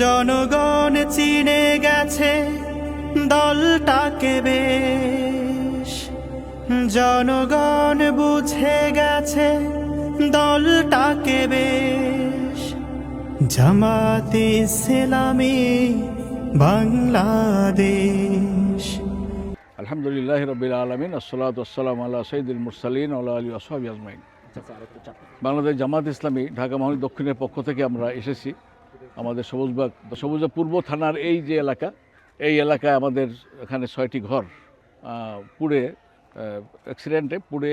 জনগণ চিনে গেছে দলটাকে বেশ। জনগণ বুঝে গেছে দলটাকে বেশ। জামাতে ইসলামী বাংলাদেশ। আলহামদুলিল্লাহ রবিল আলমিন আসসালাত আসসালাম আল্লাহ সঈদুল মুরসালিন আল্লাহ আলী আসহাবি আজমাইন। বাংলাদেশ জামাত ইসলামী ঢাকা মহানগর দক্ষিণের পক্ষ থেকে আমরা এসেছি। আমাদের সবুজবাগ সবুজবাগ পূর্ব থানার এই যে এলাকা, এই এলাকায় আমাদের এখানে ছয়টি ঘর পুড়ে অ্যাক্সিডেন্টে পুড়ে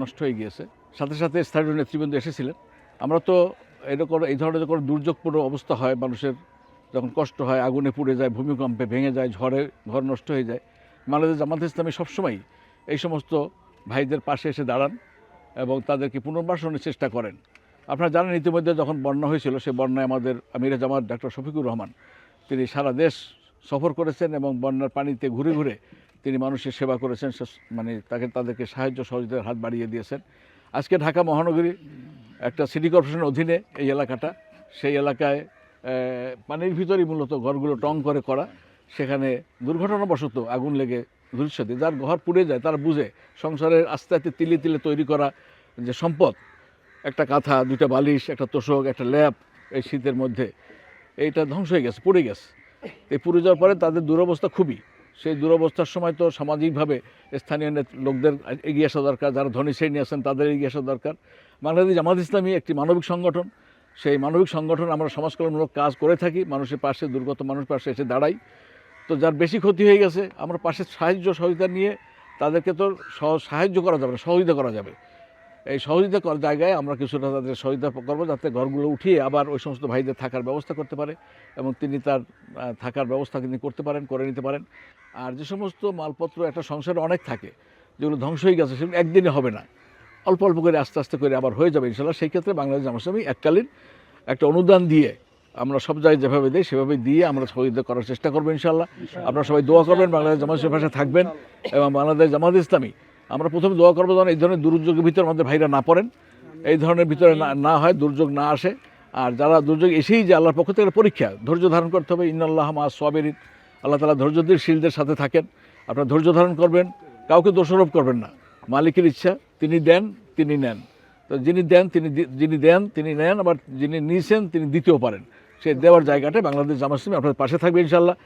নষ্ট হয়ে গিয়েছে। সাথে সাথে স্থানীয় নেতৃবৃন্দ এসেছিলেন। আমরা তো এরকম, এই ধরনের যখন দুর্যোগপূর্ণ অবস্থা হয়, মানুষের যখন কষ্ট হয়, আগুনে পুড়ে যায়, ভূমিকম্পে ভেঙে যায়, ঝড়ে, ঘর নষ্ট হয়ে যায় বাংলাদেশ জামাত ইসলামী সবসময় এই সমস্ত ভাইদের পাশে এসে দাঁড়ান এবং তাদেরকে পুনর্বাসনের চেষ্টা করেন। আপনারা জানেন, ইতিমধ্যে যখন বন্যা হয়েছিল সেই বন্যায় আমাদের আমিরে জামাত ডাক্তার শফিকুর রহমান, তিনি সারা দেশ সফর করেছেন এবং বন্যার পানিতে ঘুরে ঘুরে তিনি মানুষের সেবা করেছেন মানে তাকে, তাদেরকে সাহায্য সহযোগিতার হাত বাড়িয়ে দিয়েছেন। আজকে ঢাকা মহানগরী একটা সিটি কর্পোরেশনের অধীনে এই এলাকাটা, সেই এলাকায় পানির ভিতরেই মূলত ঘরগুলো টং করে করা, সেখানে দুর্ঘটনাবশত আগুন লেগে ভবিষ্যতে যার ঘর পুড়ে যায়, তারা বুঝে সংসারের আস্তে আস্তে তিলে তিলে তৈরি করা যে সম্পদ একটা কাঁথা, দুইটা বালিশ, একটা তোষক, একটা ল্যাপ এই শীতের মধ্যে। এইটা ধ্বংস হয়ে গেছে, পুড়ে গেছে। এই পুড়ে যাওয়ার পরে তাদের দুরবস্থা খুবই। সেই দুরবস্থার সময় তো সামাজিকভাবে স্থানীয় লোকদের এগিয়ে আসা দরকার, যারা ধনী শ্রেণি আছেন তাদের এগিয়ে আসা দরকার। বাংলাদেশ জামাত ইসলামী একটি মানবিক সংগঠন। সেই মানবিক সংগঠন আমরা সমাজকল্যাণমূলক কাজ করে থাকি, মানুষের পাশে, দুর্গত মানুষের পাশে এসে দাঁড়াই। তো যার বেশি ক্ষতি হয়ে গেছে, আমরা পাশে সাহায্য সহযোগিতা নিয়ে তাদেরকে তো সহ- সাহায্য করা যাবে না, সহযোগিতা করা যাবে। এই সহযোগিতা করার জায়গায় আমরা কিছুটা তাদের সহযোগিতা করব যাতে ঘরগুলো উঠিয়ে আবার ওই সমস্ত ভাইদের থাকার ব্যবস্থা করতে পারে এবং তিনি তার থাকার ব্যবস্থা তিনি করতে পারেন, করে নিতে পারেন। আর যে সমস্ত মালপত্র একটা সংসারে অনেক থাকে, যেগুলো ধ্বংস হয়ে গেছে, সেগুলো একদিনে হবে না। অল্প অল্প করে আস্তে আস্তে করে আবার হয়ে যাবে ইনশাল্লাহ সেই ক্ষেত্রে বাংলাদেশ জামাসলামী এককালীন একটা অনুদান দিয়ে আমরা সব জায়গায় যেভাবে দিই সেভাবে দিয়ে আমরা সহযোগিতা করার চেষ্টা করব ইনশাল্লাহ আপনারা সবাই দোয়া করবেন বাংলাদেশ জামাত পাশে থাকবেন এবং বাংলাদেশ জামাত ইসলামী আমরা প্রথমে দোয়া করব যেন এই ধরনের দুর্যোগের ভিতরে আমাদের ভাইরা না পড়েন। এই ধরনের ভিতরে না হয় দুর্যোগ না আসে। আর যারা দুর্যোগ এসেই যে আল্লাহর পক্ষ থেকে পরীক্ষা, ধৈর্য ধারণ করতে হবে। ইন্নাল্লাহ মা সোয়াবেরিন আল্লাহ তালা ধৈর্যদের শিলদের সাথে থাকেন। আপনারা ধৈর্য ধারণ করবেন, কাউকে দোষারোপ করবেন না। মালিকের ইচ্ছা, তিনি দেন, তিনি নেন। তো যিনি দেন, তিনি যিনি দেন, তিনি নেন, আবার যিনি নিয়েছেন তিনি দিতেও পারেন। সেই দেওয়ার জায়গাটা বাংলাদেশ জামাত ইসলামী আপনাদের পাশে থাকবে ইনশাল্লাহ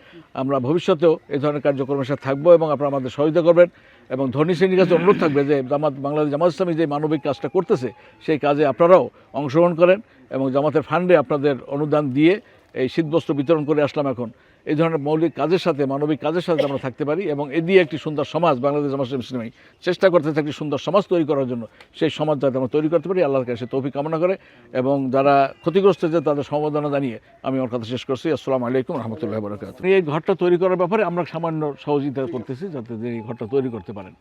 আমরা ভবিষ্যতেও এই ধরনের কার্যক্রমের সাথে থাকব এবং আপনারা আমাদের সহযোগিতা করবেন এবং ধনী শ্রেণির কাছে অনুরোধ থাকবে যে জামাত, বাংলাদেশ জামাত ইসলামী যে মানবিক কাজটা করতেছে, সেই কাজে আপনারাও অংশগ্রহণ করেন এবং জামাতের ফান্ডে আপনাদের অনুদান দিয়ে এই শীতবস্ত্র বিতরণ করে আসলাম এখন। এই ধরনের মৌলিক কাজের সাথে, মানবিক কাজের সাথে আমরা থাকতে পারি এবং এ দিয়ে একটি সুন্দর সমাজ, বাংলাদেশ মুসলিম সিনেমায় চেষ্টা করতে থাকি সুন্দর সমাজ তৈরি করার জন্য সেই সমাজ যাতে আমরা তৈরি করতে পারি, আল্লাহর কাছে তৌফিক কামনা করে এবং যারা ক্ষতিগ্রস্ত যে তাদের সমবেদনা জানিয়ে আমি আমার কথা শেষ করছি। আসসালামু আলাইকুম রহমতুল্লাহ বরকাত এই ঘরটা তৈরি করার ব্যাপারে আমরা সামান্য সহযোগিতা করতেছি যাতে তিনি এই ঘরটা তৈরি করতে পারেন।